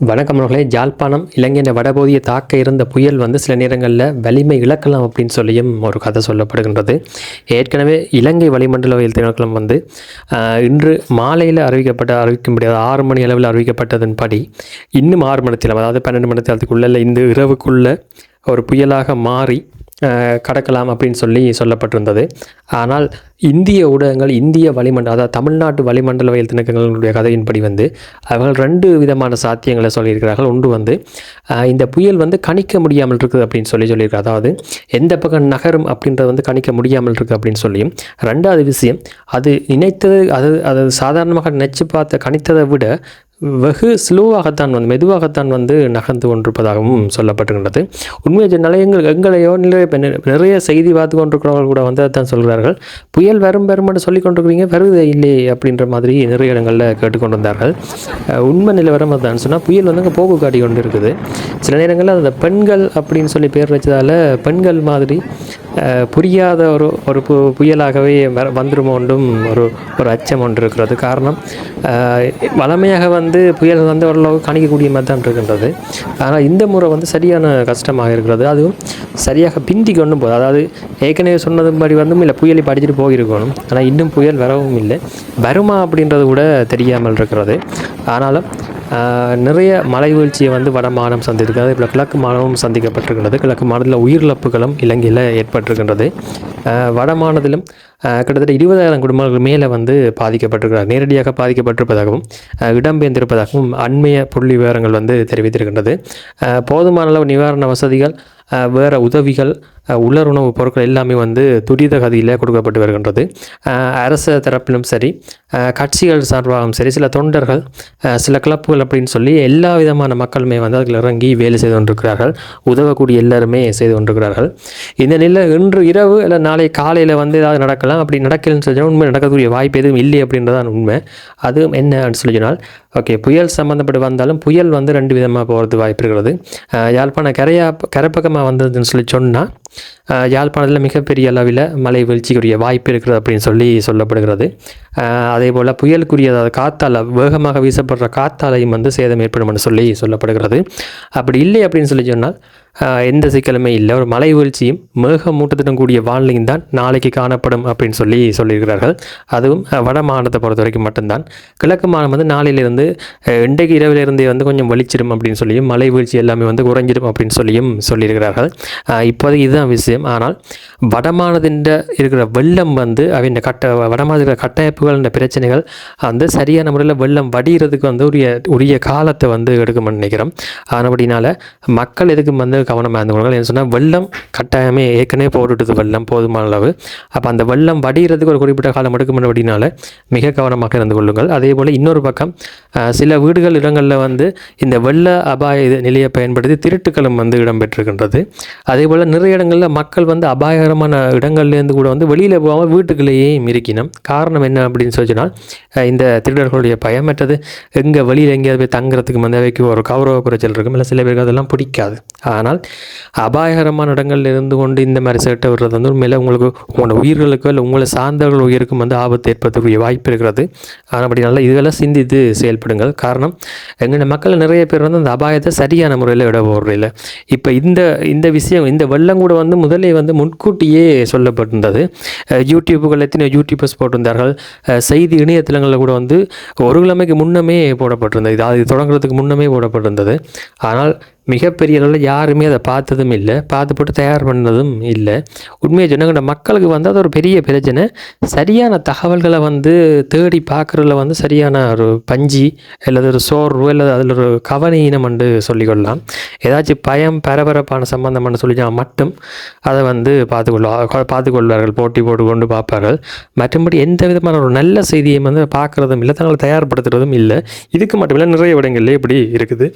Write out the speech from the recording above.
வணக்கம் நோர்களே ஜாழ்ப்பாணம் இலங்கையின் வடபகுதியை தாக்க இருந்த புயல் வந்து சில நேரங்களில் வலிமை இழக்கலாம் அப்படின்னு சொல்லியும் ஒரு கதை சொல்லப்படுகின்றது. ஏற்கனவே இலங்கை வளிமண்டலவியல் திணைக்களம் வந்து இன்று மாலையில் அறிவிக்கப்பட்ட அறிவிக்க முடியாது ஆறு மணி அளவில் அறிவிக்கப்பட்டதன்படி இன்னும் ஆறு மணித்தில் அதாவது பன்னெண்டு மணி நேரத்துக்குள்ள இந்த இரவுக்குள்ளே ஒரு புயலாக மாறி கடக்கலாம் அப்படின்னு சொல்லி சொல்லப்பட்டிருந்தது. ஆனால் இந்திய ஊடகங்கள் இந்திய வளிமண்டல அதாவது தமிழ்நாட்டு வளிமண்டல வயல் திணக்கங்களுடைய கதையின்படி வந்து அவர்கள் ரெண்டு விதமான சாத்தியங்களை சொல்லியிருக்கிறார்கள். ஒன்று வந்து இந்த புயல் வந்து கணிக்க முடியாமல் இருக்குது அப்படின்னு சொல்லி சொல்லியிருக்காரு அதாவது எந்த பக்கம் நகரும் அப்படின்றது வந்து கணிக்க முடியாமல் இருக்குது அப்படின்னு சொல்லியும். ரெண்டாவது விஷயம் அது நினைத்தது அது அது சாதாரணமாக நினைச்சு பார்த்த கணித்ததை விட வெகு ஸ்லோவாகத்தான் வந்து மெதுவாகத்தான் வந்து நகர்ந்து கொண்டிருப்பதாகவும் சொல்லப்பட்டுகின்றது உண்மையை சொன்னாலே எங்கள் எங்களையோ நிறைய நிறைய செய்தி பார்த்து கொண்டிருக்கிறவர்கள் கூட வந்து அதான் சொல்கிறார்கள். புயல் வரும் வரும்னு சொல்லி கொண்டிருக்கிறீங்க வருது இல்லை அப்படின்ற மாதிரி நிறைய இடங்களில் கேட்டுக்கொண்டிருந்தார்கள் உண்மை நிலவரம் அதான் சொன்னால் புயல் வந்து அங்கே போக்கு காட்டி கொண்டு இருக்குது சில நேரங்களில் அந்த பெண்கள் அப்படின்னு சொல்லி பேர் வச்சதால் பெண்கள் மாதிரி புரியாத ஒரு ஒரு பு புயலாகவே வந்துடும் ஒன்றும் ஒரு ஒரு அச்சம் ஒன்று இருக்கிறது. காரணம் வளமையாக வந்து புயல் வந்து ஓரளவுக்கு கணிக்கக்கூடிய மாதிரி தான் இருக்கின்றது. ஆனால் இந்த முறை வந்து சரியான கஷ்டமாக இருக்கிறது. அதுவும் சரியாக பிந்தி கொண்டும் போகுது அதாவது ஏற்கனவே சொன்னதுபடி வந்து இல்லை புயலை படிச்சுட்டு போயிருக்கணும் ஆனால் இன்னும் புயல் வரவும் இல்லை. வருமா அப்படின்றது கூட தெரியாமல் இருக்கிறது. ஆனாலும் நிறைய மலை வீழ்ச்சியை வந்து வட மாநிலம் சந்தித்திருக்கிறது. இப்போ கிழக்கு மாநிலமும் சந்திக்கப்பட்டிருக்கின்றது கிழக்கு மாநிலத்தில் உயிரிழப்புகளும் இலங்கையில் ஏற்பட்டிருக்கின்றது. வட மாநிலத்திலும் கிட்டத்தட்ட இருபதாயிரம் குடும்பங்கள் மேலே வந்து பாதிக்கப்பட்டிருக்கிறார் நேரடியாக பாதிக்கப்பட்டிருப்பதாகவும் இடம்பெயர்ந்திருப்பதாகவும் அண்மைய புள்ளி விவரங்கள் வந்து தெரிவித்திருக்கின்றது. போதுமான அளவு நிவாரண வசதிகள் வேறு உதவிகள் உலர் உணவுப் பொருட்கள் எல்லாமே வந்து துரித கதியில் கொடுக்கப்பட்டு வருகின்றது. அரசு தரப்பிலும் சரி கட்சிகள் சார்பாகவும் சரி சில தொண்டர்கள் சில கிளப்புகள் அப்படின்னு சொல்லி எல்லா விதமான மக்களுமே வந்து அதில் இறங்கி வேலை செய்து கொண்டிருக்கிறார்கள். உதவக்கூடிய எல்லாருமே செய்து கொண்டிருக்கிறார்கள். இந்த நிலையில் இன்று இரவு இல்லை நாளை காலையில் வந்து ஏதாவது நடக்கலாம் அப்படி நடக்கலன்னு சொல்லி உண்மை நடக்கக்கூடிய வாய்ப்பு எதுவும் இல்லை அப்படின்றதான் உண்மை. அதுவும் என்னன்னு சொல்லி சொன்னால் ஓகே புயல் சம்மந்தப்பட்டு வந்தாலும் புயல் வந்து ரெண்டு விதமாக போகிறது வாய்ப்பு இருக்கிறது. யாழ்ப்பாண யாழ்ப்பாணம் கரையா கரைப்பக்கமாக வந்ததுன்னு சொல்லி சொன்னால் யாழ்ப்பாணத்தில் மிகப்பெரிய அளவில் மழை வீழ்ச்சிக்குரிய வாய்ப்பு இருக்கிறது அப்படின்னு சொல்லி சொல்லப்படுகிறது. அதே போல் புயலுக்குரிய அதாவது காத்தால வேகமாக வீசப்படுற காத்தாலையும் வந்து சேதம் ஏற்படும் சொல்லி சொல்லப்படுகிறது. அப்படி இல்லை அப்படின்னு சொல்லி சொன்னால் எந்த சிக்கலுமே இல்லை. ஒரு மலை வீழ்ச்சியும் மேகமூட்டத்துடன் கூடிய வானிலையும் தான் நாளைக்கு காணப்படும் அப்படின்னு சொல்லி சொல்லியிருக்கிறார்கள். அதுவும் வட மாநிலத்தை பொறுத்த வரைக்கும் மட்டும்தான். கிழக்கு மாநிலம் வந்து நாளையிலிருந்து இன்றைக்கு இரவிலிருந்தே வந்து கொஞ்சம் வலிச்சிடும் அப்படின்னு சொல்லியும் மலை வீழ்ச்சி எல்லாமே வந்து குறைஞ்சிடும் அப்படின்னு சொல்லியும் சொல்லியிருக்கிறார்கள். இப்போதைக்கு இதுதான் விஷயம். ஆனால் வடமானதின் இருக்கிற வெள்ளம் வந்து அவன் கட்ட வடமாநில கட்டமைப்புகள் பிரச்சனைகள் வந்து சரியான முறையில் வெள்ளம் வடிகிறதுக்கு வந்து உரிய உரிய காலத்தை வந்து எடுக்கும்னு நினைக்கிறோம். ஆனபடினால மக்கள் எதுக்கும் வந்து கவனமாக இருந்து என்ன சொன்னால் வெள்ளம் கட்டாயமே ஏற்கனவே போட்டுட்டுது வெள்ளம் போதுமான அளவு. அப்போ அந்த வெள்ளம் வடிகிறதுக்கு ஒரு குறிப்பிட்ட காலம் எடுக்கும் அப்படின்னால மிக கவனமாக இருந்து கொள்ளுங்கள். அதே போல் இன்னொரு பக்கம் சில வீடுகள் இடங்களில் வந்து இந்த வெள்ள அபாய இது நிலையை பயன்படுத்தி திருட்டுக்களும் வந்து இடம்பெற்றிருக்கின்றது. அதே போல் நிறைய இடங்களில் மக்கள் வந்து அபாயகரமான இடங்கள்லேருந்து கூட வந்து வெளியில் போகாமல் வீட்டுக்குள்ளேயே இருக்கணும். காரணம் என்ன அப்படின்னு சொல்லி சொன்னால் இந்த திருடர்களுடைய பயமற்றது எங்கே வெளியில் எங்கேயாவது போய் தங்குறதுக்கு வந்து அவைக்கு ஒரு கௌரவ குறைச்சல் இருக்கும். இல்லை சில பேருக்கு அதெல்லாம் பிடிக்காது. ஆனால் அபாயகரமான இடங்களில் இருந்து கொண்டு இந்த மாதிரி சேட்டை விடுறது வந்து உண்மையில் உங்களுக்கு உங்களோட உயிர்களுக்கோ இல்லை உங்களை சார்ந்தவர்கள் உயிருக்கும் வந்து ஆபத்து ஏற்படுத்தக்கூடிய வாய்ப்பு இருக்கிறது. ஆனபடினால இதெல்லாம் சிந்தித்து செயல்படுங்கள். காரணம் எங்கள் மக்கள் நிறைய பேர் வந்து அந்த அபாயத்தை சரியான முறையில் விட போடுறதில்ல இப்போ இந்த இந்த விஷயம் இந்த வெள்ளம் கூட வந்து முதலே வந்து முன்கூட்டியே சொல்லப்பட்டிருந்தது. யூடியூப்புகள் எத்தனை யூடியூபர்ஸ் போட்டிருந்தார்கள். செய்தி இணையதளங்களில் கூட வந்து ஒரு கிழமைக்கு முன்னமே போடப்பட்டிருந்தது. இது அது தொடங்குறதுக்கு முன்னமே போடப்பட்டிருந்தது. ஆனால் மிகப்பெரிய அளவில் யாருமே அதை பார்த்ததும் இல்லை. பார்த்து போட்டு தயார் பண்ணதும் இல்லை. உண்மையை சொன்னாங்க மக்களுக்கு வந்து அது ஒரு பெரிய பிரச்சனை. சரியான தகவல்களை வந்து தேடி பார்க்குறதுல வந்து சரியான ஒரு பஞ்சி அல்லது ஒரு சோர்வு அல்லது அதில் ஒரு கவனீனம் என்று சொல்லிக்கொள்ளலாம். ஏதாச்சும் பயம் பரபரப்பான சம்பந்தம்னு சொல்லிச்சா மட்டும் அதை வந்து பார்த்துக்கொள்வா பார்த்துக்கொள்வார்கள் போட்டி போட்டு கொண்டு பார்ப்பார்கள். மற்றபடி எந்த விதமான ஒரு நல்ல செய்தியை வந்து பார்க்குறதும் இல்லை தங்களை தயார்படுத்துறதும் இல்லை. இதுக்கு மட்டுமில்லை நிறைய இடங்கள்லேயே இப்படி இருக்குது.